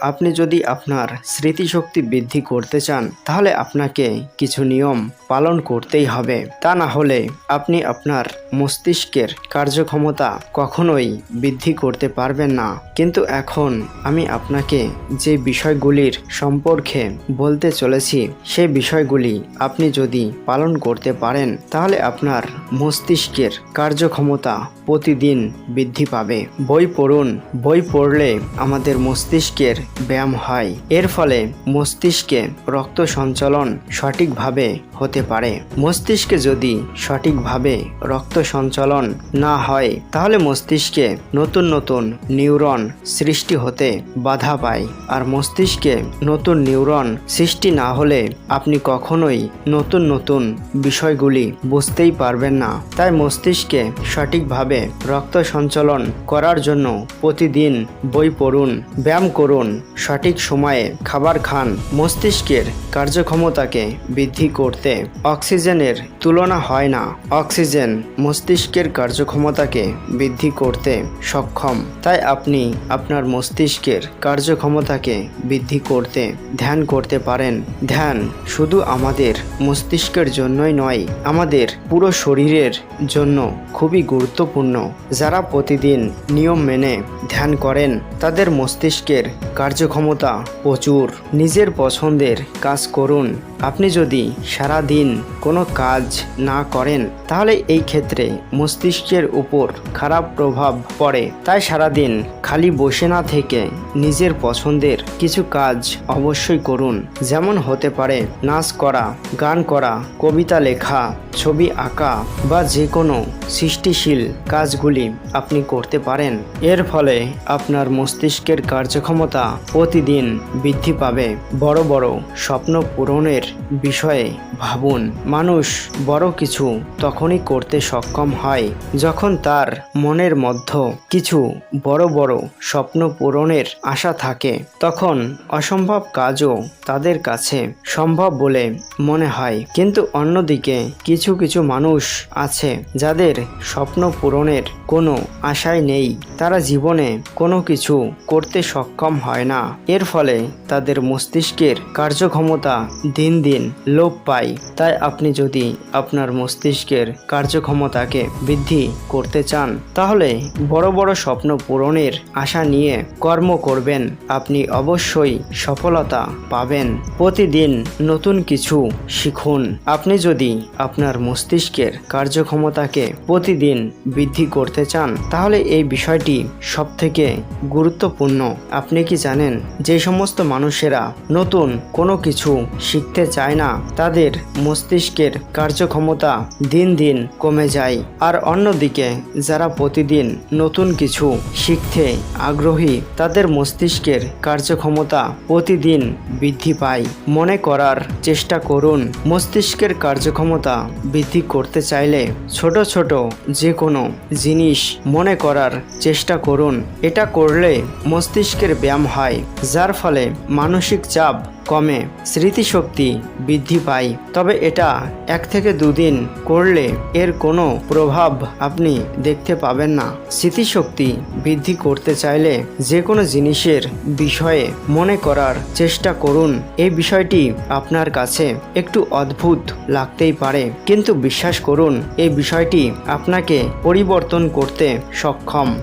আপনি যদি আপনার স্মৃতিশক্তি বৃদ্ধি করতে চান, তাহলে আপনাকে কিছু নিয়ম পালন করতেই হবে। তা না হলে আপনি আপনার মস্তিষ্কের কার্যক্ষমতা কখনোই বৃদ্ধি করতে পারবেন না। কিন্তু এখন আমি আপনাকে যে বিষয়গুলির সম্পর্কে বলতে চলেছি, সে বিষয়গুলি আপনি যদি পালন করতে পারেন, তাহলে আপনার মস্তিষ্কের কার্যক্ষমতা প্রতিদিন বৃদ্ধি পাবে। বই পড়ুন। বই পড়লে আমাদের মস্তিষ্কের ব্যায়াম হয়। এর ফলে মস্তিষ্কে রক্ত সঞ্চালন সঠিকভাবে হতে পারে। মস্তিষ্কে যদি সঠিকভাবে রক্ত সঞ্চালন না হয়, তাহলে মস্তিষ্কে নতুন নতুন নিউরন সৃষ্টি হতে বাধা পায়। আর মস্তিষ্কে নতুন নিউরন সৃষ্টি না হলে আপনি কখনোই নতুন নতুন বিষয়গুলি বুঝতেই পারবেন না। তাই মস্তিষ্কে সঠিকভাবে রক্ত সঞ্চালন করার জন্য প্রতিদিন বই পড়ুন, ব্যায়াম করুন সঠিক সময়ে খাবার খান। মস্তিষ্কের কার্যক্ষমতাকে বৃদ্ধি করতে অক্সিজেনের তুলনা হয় না। অক্সিজেন মস্তিষ্কের কার্যক্ষমতাকে বৃদ্ধি করতে সক্ষম। তাই আপনি আপনার মস্তিষ্কের কার্যক্ষমতাকে বৃদ্ধি করতে, ধ্যান করতে পারেন। ধ্যান শুধু আমাদের মস্তিষ্কের জন্যই নয়, আমাদের পুরো শরীরের জন্য খুবই গুরুত্বপূর্ণ। যারা প্রতিদিন নিয়ম মেনে ধ্যান করেন, তাদের মস্তিষ্কের কার্যক্ষমতা প্রচুর। নিজের পছন্দের কাজ করুন। আপনি যদি সারা দিন কোনো কাজ না করেন, তাহলে এই ক্ষেত্রে মস্তিষ্কের উপর খারাপ প্রভাব পড়ে। তাই সারাদিন খালি বসে না থেকে নিজের পছন্দের কিছু কাজ অবশ্যই করুন। যেমন হতে পারে নাচ করা, গান করা, কবিতা লেখা, ছবি আঁকা বা যে কোনো সৃষ্টিশীল কাজগুলি আপনি করতে পারেন। এর ফলে আপনার মস্তিষ্কের কার্যক্ষমতা প্রতিদিন বৃদ্ধি পাবে। বড় বড় স্বপ্ন পূরণের বিষয়ে ভাবুন। মানুষ বড় কিছু তখনই করতে সক্ষম হয় যখন তার মনের মধ্য কিছু বড় বড় স্বপ্ন পূরণের আশা থাকে। তখন অসম্ভব কাজও তাদের কাছে সম্ভব বলে মনে হয়। কিন্তু অন্যদিকে কিছু কিছু মানুষ আছে যাদের স্বপ্ন পূরণের কোনো আশাই নেই। তারা জীবনে কোনো কিছু করতে সক্ষম হয় না। এর ফলে তাদের মস্তিষ্কের কার্যক্ষমতা দিন দিন লোপ পায়। তাই আপনি যদি আপনার মস্তিষ্কের কার্যক্ষমতাকে বৃদ্ধি করতে চান, তাহলে বড় বড় স্বপ্ন পূরণের আশা নিয়ে কর্ম করবেন। আপনি অবশ্যই সফলতা পাবেন। প্রতিদিন নতুন কিছু শিখুন। আপনি যদি আপনার মস্তিষ্কের কার্যক্ষমতাকে প্রতিদিন বৃদ্ধি করতে চান, তাহলে এই বিষয়টি সবথেকে গুরুত্বপূর্ণ। আপনি কি জানেন? যে সমস্ত মানুষেরা নতুন কোনো কিছু শিখতে চায় না, তাদের মস্তিষ্কের কার্যক্ষমতা দিন দিন কমে যায়। আর অন্যদিকে, যারা প্রতিদিন নতুন কিছু শিখতে আগ্রহী, তাদের মস্তিষ্কের কার্যক্ষমতা প্রতিদিন বৃদ্ধি পায়। মনে করার চেষ্টা করুন, মস্তিষ্কের কার্যক্ষমতা বৃদ্ধি করতে চাইলে ছোট ছোট যে কোনো জিনিস মনে করার চেষ্টা করুন। এটা করলে মস্তিষ্কের ব্যায়াম হয়, যার ফলে মানসিক চাপ কমে, স্মৃতিশক্তি বৃদ্ধি পায়। তবে এটা এক থেকে দুদিন করলে এর কোনো প্রভাব আপনি দেখতে পাবেন না। স্মৃতিশক্তি বৃদ্ধি করতে চাইলে যে কোনো জিনিসের বিষয়ে মনে করার চেষ্টা করুন। এই বিষয়টি আপনার কাছে একটু অদ্ভুত লাগতেই পারে, কিন্তু বিশ্বাস করুন, এই বিষয়টি আপনাকে পরিবর্তন করতে সক্ষম।